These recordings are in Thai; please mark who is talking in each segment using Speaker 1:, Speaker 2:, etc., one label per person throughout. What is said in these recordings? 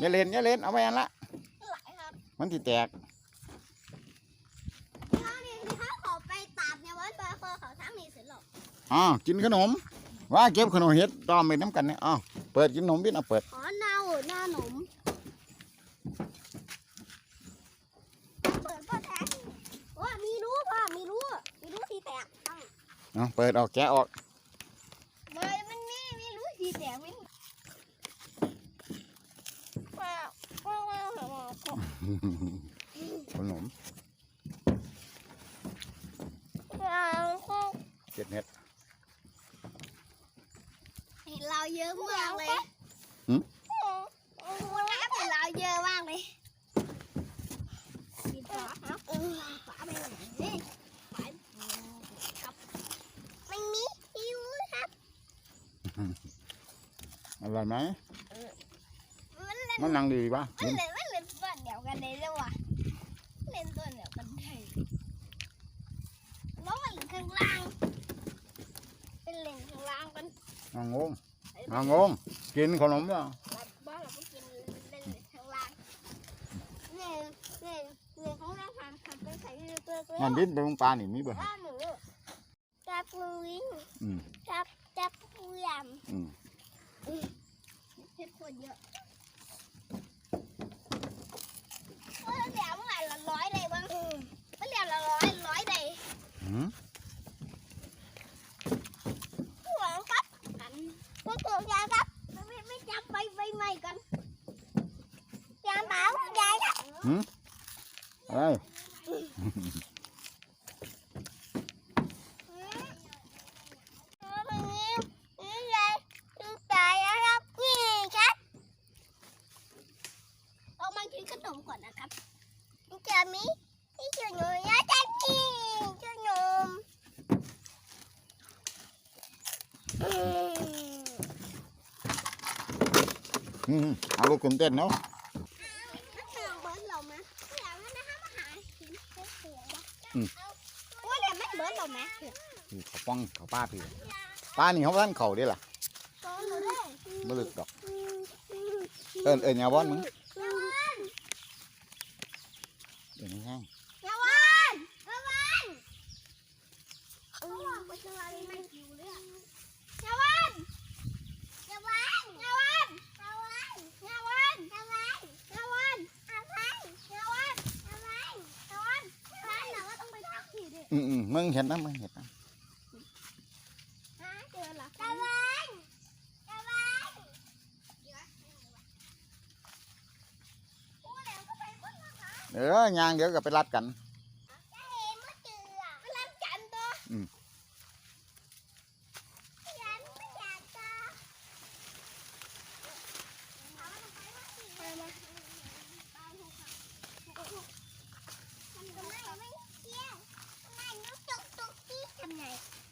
Speaker 1: อย่าเล่นอย่าเล่นเอาไปอันละ
Speaker 2: ไหลครับ
Speaker 1: มันที่แตก
Speaker 2: ถ้านี่ถ้าขอไปตามเนี่ยวันเบอร์เบอร์เขาทั้งมีเสร็จหรอก
Speaker 1: อ๋อกินขนม ว่าเก็บขนมเฮ็ดตอมไปน้ำกันเนี่ยอ๋อเปิดกินขนมบินเอาเปิด
Speaker 2: อ๋อเน่าหน้าหนมเปิดก็แทงว่ามีรู้ป่ะมีรู้มีรู้ที่แตกตั้ง
Speaker 1: เอาเปิดออกแกะออก
Speaker 2: เลยมันมีมีรู้ที่แตกวินว้าวว้าวว้าวว้าว
Speaker 1: ขนม
Speaker 2: ว้าว
Speaker 1: เจ็ดเม็ด
Speaker 2: เห็นเราเยอะมากเลย
Speaker 1: หืม
Speaker 2: วันนี้เห็นเราเยอะมากเลยปิดฝาครับเออฝาไปไหนนี่ฝาครับมันมีหิวครับ
Speaker 1: อร่อยไหม
Speaker 2: มันเล่น
Speaker 1: มันนังดีปะ
Speaker 2: มันเล่นมันเล่นตัวเดียวกันเลยเลยว่ะเล่นตัวเดียวกันได้แล้วมันเล่นข้างล่าง เป็นเล่นข้างล่างกัน
Speaker 1: นางงงนางงงกินขนมเปล่า
Speaker 2: แล้วบ้านเราก็กินเล่นข้างล่างเล่นเล่นเล่นข้างล่างทำทำเป็นใส่เกลือเกลือ
Speaker 1: นั่นบินไปลงปลานี่มีบ่
Speaker 2: บ้านหนูจับปูวิ่ง
Speaker 1: อืม
Speaker 2: จับจับปูย
Speaker 1: อืมำ
Speaker 2: เพ็ดคนเยอะเออเหลียวเมื่อไหร่ละร้อยเลยบ้าง มันเหลียวละร้อยร้อยเลย
Speaker 1: หืม
Speaker 2: หวังครับอันพวกตัวยาครับไม่ไม่จับไปไปใหม่กันยามเปล่ายายครับ
Speaker 1: อะไร
Speaker 2: เรามากินขนมก่อนนะครับจะมี
Speaker 1: เอาลูกคุณเต้นเนาะ
Speaker 2: เขา
Speaker 1: ป้องเขาป้าพี่ป้านี่เขาบ้านเขาดิล่ะ
Speaker 2: ไม่
Speaker 1: ลึกดอก เอิญเอิญยาบ้านมึงเอิญห้า
Speaker 2: ง
Speaker 1: อืมอืมมึงเห็นนะมึงเห็นนะ
Speaker 2: ฮะเจอหลักยาวันยาวันพูดแล้วก็ไปบนราคา
Speaker 1: เออย่างเดี๋ยวก็ไปรัดกัน
Speaker 2: Bye.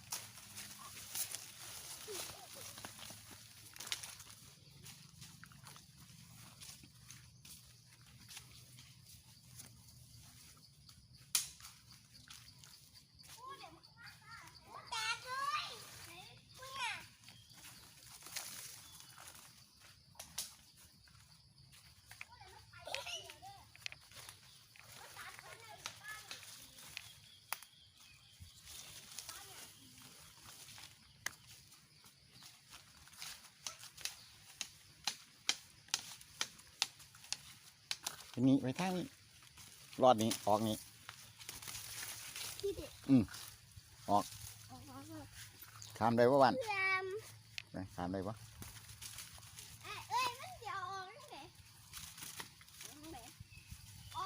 Speaker 2: ตัวนี้ไว้ทา
Speaker 1: งนี้รอดนี้ออกนี้อืมออกขามได้ปะวันขามได้ปะ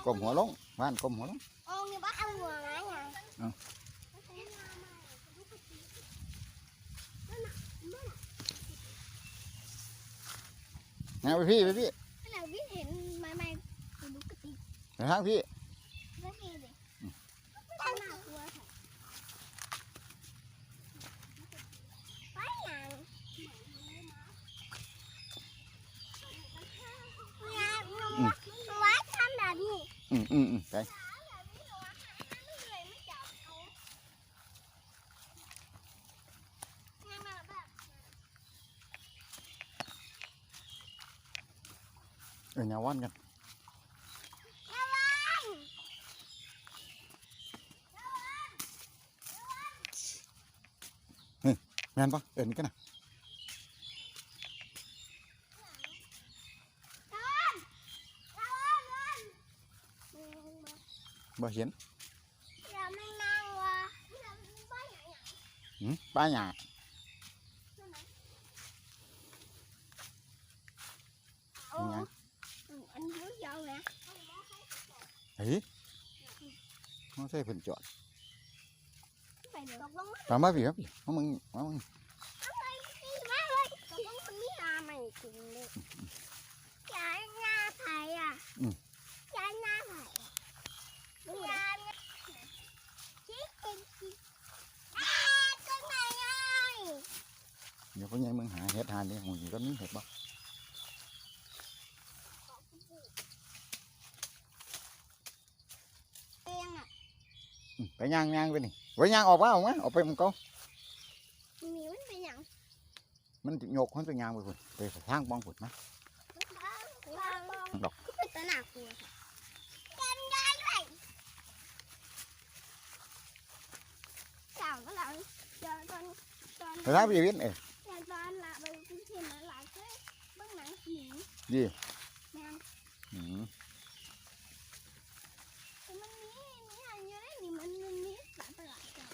Speaker 2: ก้
Speaker 1: มหัวลงบ้านก้มหัวลง
Speaker 2: นะไป
Speaker 1: พี่ไปพี่
Speaker 2: นรั้
Speaker 1: ง
Speaker 2: ห้าไปงเนี่านูว่ทำแบบนี้
Speaker 1: อืมอืมอืมไปเออเนี่ยว่านกัน แม่นปะเอินกันนะ
Speaker 2: ชาวบ้านชาวบ้านชาวบ้านมึงมา
Speaker 1: บ่เห็น
Speaker 2: เราไม่นั่งวะเราไม่บ้านไหนอะ
Speaker 1: หืมป้าหยา
Speaker 2: โอ้
Speaker 1: เป็นไง
Speaker 2: อันนี้ยาวนะ
Speaker 1: เฮ้ยเขาใช่เพิ่นจอด
Speaker 2: ไปเดี๋ยว ตกลง
Speaker 1: ตามมาพี่ครับพี่เอามึงเอามึง
Speaker 2: นี่มาเลยตกลงมันมีนาใหม่จริงเลยย้ายหน้าไผ่อะย้ายหน้าไผ่ดูย้ายจิ๊กจิ๊กจิ๊กอ้าตัวไหนอะ
Speaker 1: เดี๋ยวพ่อใหญ่มึงหาเห็ดหาเนี่ยหมูนี่ก็มีเห็ดบ่
Speaker 2: เองอะ
Speaker 1: อืม ไปย่างย่างไปนี่ไว้ย่างออกมาออกมาออกไปมันก็
Speaker 2: มีมันเป็นอย่าง
Speaker 1: มันโยกคนไปย่างไปพุ่นไปทางบ้องพุ่นนะ
Speaker 2: บ้างบ้างบ้าง
Speaker 1: ดอก
Speaker 2: ก็เป็นตะหนักกูค่ะกันได้เลยเจ้าก็หลังเจอตอนตอน
Speaker 1: ไปทางพี่วินเอ้ย
Speaker 2: เจอตอนหลับไปเป็นเทียนหลังเลยเบื้องหนังหญิง
Speaker 1: ดี
Speaker 2: แม่ง
Speaker 1: อืม
Speaker 2: แต่มันมีมีอะไรเยอะนี่มันมันมีหลายประหลาดจัง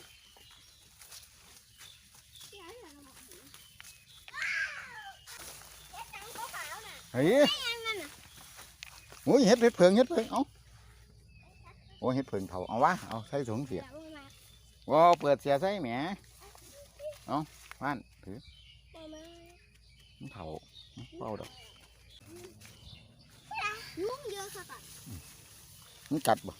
Speaker 2: เดี๋ยวให้เราบอกดูว้าวเจ๊ตังขาวๆน่ะ
Speaker 1: เฮ้ย
Speaker 2: ไม่ยังนั่นน่ะ
Speaker 1: โอ้ยเห็ดเห็ดเพิงเห็ดเพิงเอาโอ้ยเห็ดเพิงเผาเอาวะเอาใส่ถุงเสีย
Speaker 2: เดี๋ยวมา
Speaker 1: ว้าเปิดเสียใส่แหมเอาว่านถือ
Speaker 2: มามา
Speaker 1: มันเผาเผาดอก
Speaker 2: ยุ่งเยอะค่ะก่อน
Speaker 1: มันกัดบ่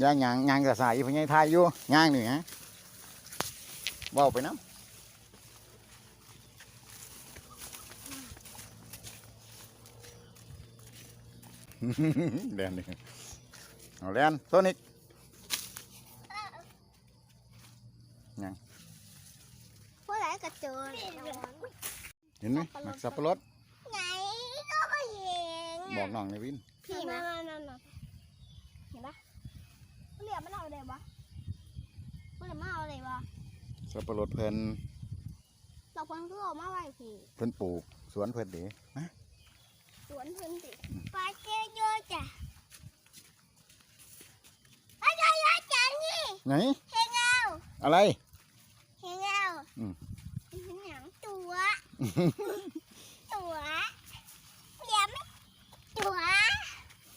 Speaker 2: อย่า
Speaker 1: ย่างย่างย่างกระสายอีพ่อใหญ่ทายอยู่ย่างนี่ฮะเว้าไปน้ำ แดนนี่เอาแดนตัวนี้
Speaker 2: ผู้ใดก็เจอ
Speaker 1: เห็นไหมหมักสับปะรด
Speaker 2: ไหนก็ไม่เห็น
Speaker 1: บอกน้องในวิน
Speaker 2: พี่มานั่นน่ะเห็นปะเขาเรียกมันเอาอะไรวะเขาเรียกมันเอาอะไรวะ
Speaker 1: สับปะรดเพิ่น
Speaker 2: เราควรก็เอามาไว้พี่
Speaker 1: เพิ่นปลูกสวนเพิ่นเดีนะ
Speaker 2: สวนเพิ่นสิปลาเจโยจ้ะปลาเจโยจ้ะนี่
Speaker 1: ไหน
Speaker 2: เห็นเอา
Speaker 1: อะไร
Speaker 2: เห็นเอา
Speaker 1: อืม
Speaker 2: เห็นหนังตัวตัวเลี้ยไม่ตัว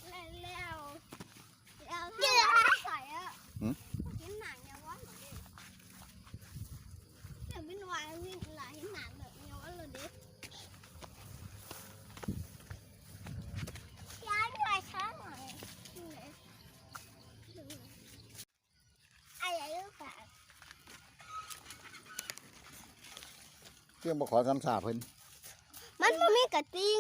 Speaker 2: แล้วแล้วแล้วถ้าเราใส่อะเห็นหนังยังว่าหนูดิแต่เป็นวายวินหลายเห็นหนังแบบยังว่าหนูดิย้ายหน่อยช้าหน่อยนี่ไงอะไรลูกค่ะ
Speaker 1: เครื่องบ่ขอคำสาปเพิ่น
Speaker 2: มันบ่มีกระติง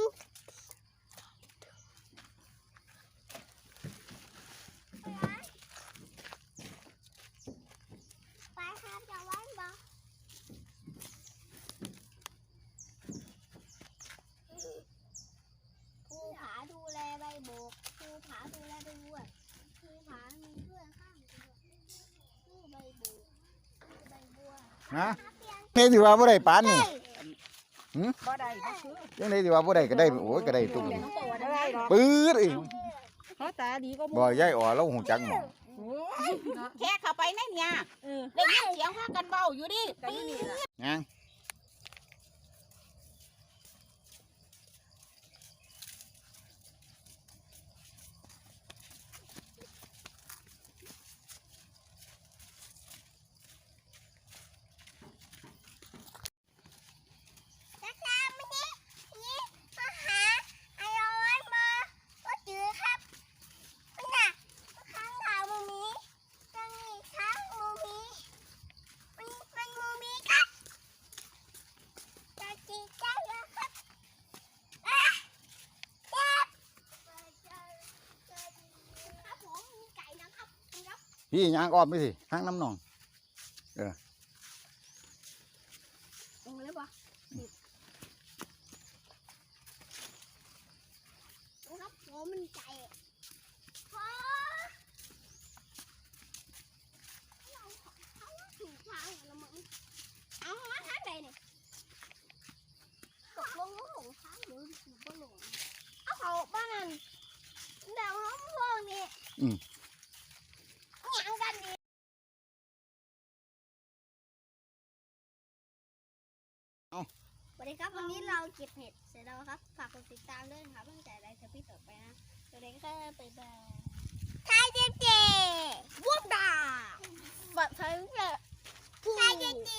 Speaker 2: ไปครับจะวันบ่ภูผาดูแลใบโบกภูผาดูแลใบบัวภูผามีเพื่อนข้างภูใบโบกภูใบบัว
Speaker 1: ฮะ เฮ็ดสิว่าบ่ได้ปานนี่
Speaker 3: บ่ได้บ่คือ
Speaker 1: จังได๋สิว่าบ่ได้ก็ได้โอ้ยก็ได้ตุ้ม
Speaker 3: แต่น้องตัวได้หรอก
Speaker 1: ปื๊ดอีก
Speaker 3: เขาตาดีก็
Speaker 1: บ่ยายอ๋อเราหูจักหมอง
Speaker 4: แค่เข้าไปในเนี่ย
Speaker 3: เออ
Speaker 4: ได้ยินเสียงพากันเบาอยู่ดิ
Speaker 3: แต่นี่นี่ล่ะ
Speaker 1: ยัง พี่ยางอ้อมไปสิทางน้ำนอง
Speaker 2: เออเยปะคผมมันใจพ่อเราเขาถูกทางแล้วมึงเอามาทาไหนเนี่ยตกลว่าหลงทาหรื
Speaker 1: อถูกว่า
Speaker 2: หลงเอาเบ้านนั้นแต่
Speaker 1: เขาพวกนี้ เอา
Speaker 2: สวัสดีครับวันนี้เราเก็บเห็ดเสร็จแล้วครับฝากกดติดตามด้วยนะครับตั้งแต่ไลฟ์เทปต่อไปนะตัวเล็กก็ไปบายไทยเจเวุ้บดาบัดไทยเจไทยเจเจ